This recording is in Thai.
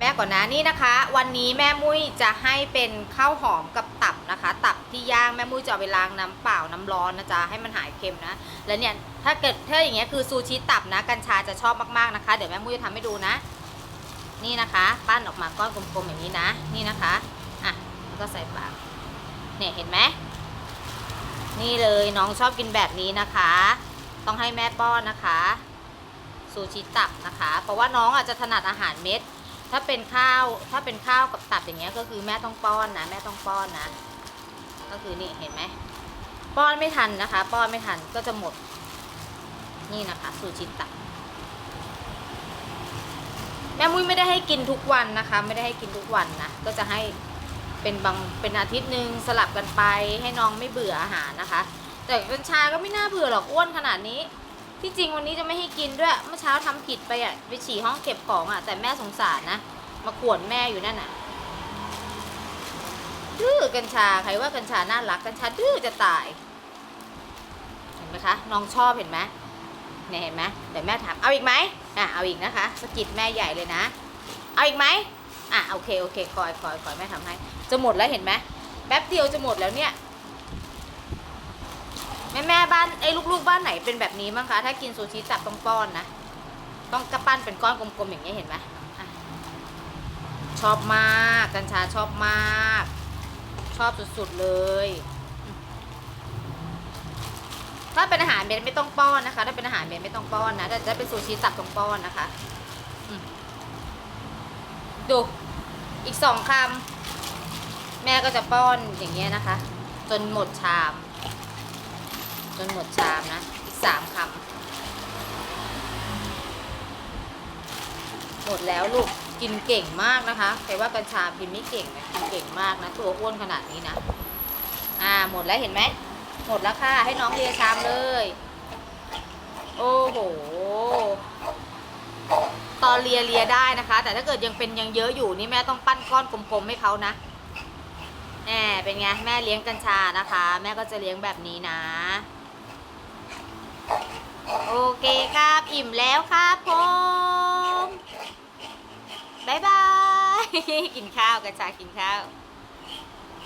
แม่ก่อนนะนี่นะคะ วันนี้แม่มุ้ยจะให้เป็นข้าวหอมกับตับนะคะ ตับที่ย่างแม่มุ้ยจะเอาไปล้างน้ำเปล่าน้ำร้อนนะจ๊ะให้มันหายเค็มนะ แล้วเนี่ยถ้าเกิดถ้าอย่างเงี้ยคือซูชิตับนะ กัญชาจะชอบมากๆนะคะ เดี๋ยวแม่มุ้ยจะทำให้ดูนะ นี่นะคะ ปั้นออกมาก้อนกลมๆอย่างนี้นะ นี่นะคะอะแล้วก็ใส่ปากเนี่ยเห็นไหมนี่เลยน้องชอบกินแบบนี้นะคะ ต้องให้แม่ป้อนนะคะ ซูชิตับนะคะ เพราะว่าน้องอาจจะถนัดอาหารเม็ด ถ้าเป็นข้าวถ้าเป็นข้าวกับตับอย่างเงี้ยก็คือแม่ต้องป้อนนะ แม่ต้องป้อนนะ ก็คือนี่เห็นไหมป้อนไม่ทันนะคะ ป้อนไม่ทันก็จะหมด นี่นะคะซูชิตับแม่มุ้ยไม่ได้ให้กินทุกวันนะคะ ไม่ได้ให้กินทุกวันนะก็จะให้เป็นบางเป็นอาทิตย์หนึ่งสลับกันไปให้น้องไม่เบื่ออาหารนะคะ แต่กัญชาก็ไม่น่าเบื่อหรอกอ้วนขนาดนี้ ที่จริงวันนี้จะไม่ให้กินด้วย เมื่อเช้าทำผิดไปอะไปฉี่ห้องเก็บของอะแต่แม่สงสารนะ มาขวนแม่อยู่นั่นน่ะดื้อกัญชาใครว่ากัญชาน่ารักกัญชาดื้อจะตาย เห็นไหมคะน้องชอบเห็นไหมเนี่ยเห็นไหมเดี๋ยวแม่ถามเอาอีกไหมอะเอาอีกนะคะสะกิดแม่ใหญ่เลยนะ เอาอีกไหมอะโอเคโอเคคอยคอยคอยแม่ทำให้ จะหมดแล้วเห็นไหมแป๊บเดียวจะหมดแล้วเนี่ย แม่แม่บ้านไอ้ลูกๆบ้านไหนเป็นแบบนี้บ้างคะ ถ้ากินซูชิตับต้องป้อนนะ ต้องกระปั้นเป็นก้อนกลมๆอย่างนี้ยเห็นไหมอชอบมากกัญชาชอบมาก ชอบสุดๆเลย ถ้าเป็นอาหารเม็ดไม่ต้องป้อนนะคะ ถ้าเป็นอาหารเม็ดไม่ต้องป้อนนะแต่ถ้าเป็นซูชิตับต้องป้อนนะคะดูอีกสองคำแม่ก็จะป้อนอย่างเงี้ยนะคะ จนหมดชาม จนหมดชามนะ อีกสามคำหมดแล้วลูกกินเก่งมากนะคะใครว่ากัญชากินไม่เก่งนะกินเก่งมากนะ ตัวอ้วนขนาดนี้นะ อ่าหมดแล้วเห็นไหม หมดแล้วค่ะ ให้น้องเลียชามเลย โอ้โห ตอนเลียเลียได้นะคะ แต่ถ้าเกิดยังเป็นยังเยอะอยู่นี่แม่ต้องปั้นก้อนกลมๆให้เขานะแหมเป็นไง แม่เลี้ยงกัญชานะคะ แม่ก็จะเลี้ยงแบบนี้นะ โอเคครับ อิ่มแล้วครับผมบายบาย กินข้าวกัญชากินข้าว